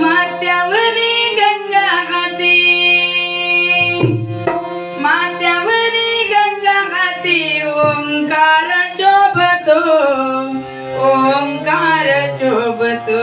मात्यावरी गंगा हाती. मात्यावरी गंगा हाती ओंकार शोभतो ओंकार शोभतो.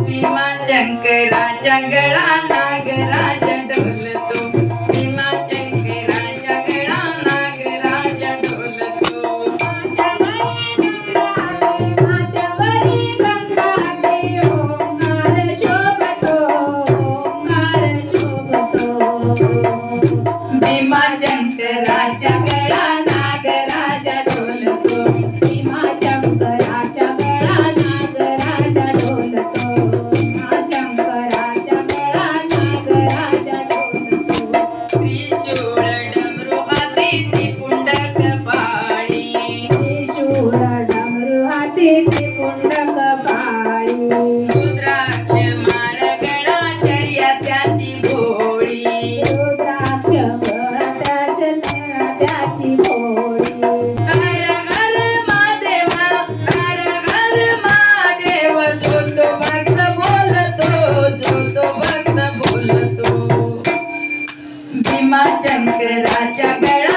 भीमा शंकराच्या गळा रुद्राक्ष माळ गळा चर्या त्याची भोळी त्याची भोळी. हर हर महादेवा हर हर महादेव जो तो भक्त बोलतो जो तो भक्त बोलतो. भीमा शंकराच्या गळा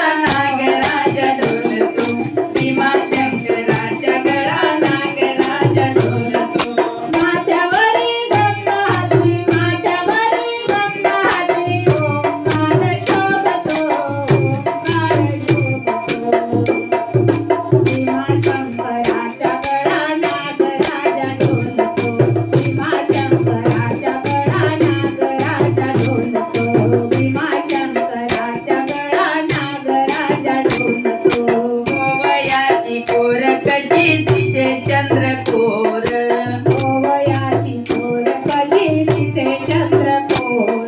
गोवयाची कोरकची तिचे चंद्रकोर. ओवयाची चोर कशी दिसे चंद्रकोर.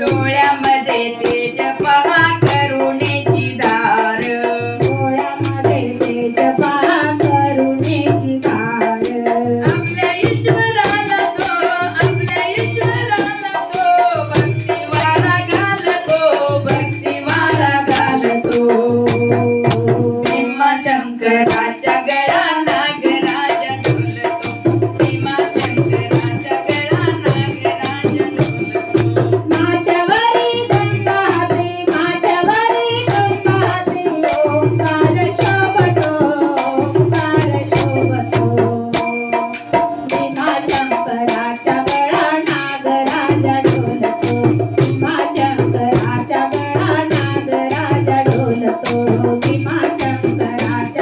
डोळ्यामध्ये तेज पहा करुणेची धार डोळ्यामध्ये तेज पहा करुणेची धार आपल्या ईश्वराला तो आपल्या ईश्वराला तो भक्तिवाला घालतो भक्तिवाला घालतो भीमा भीमा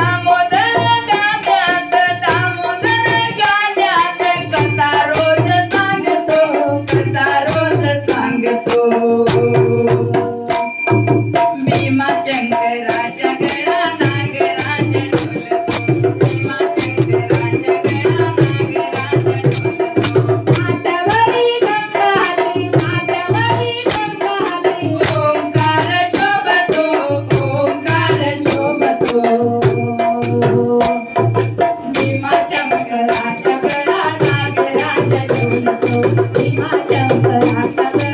Thank you.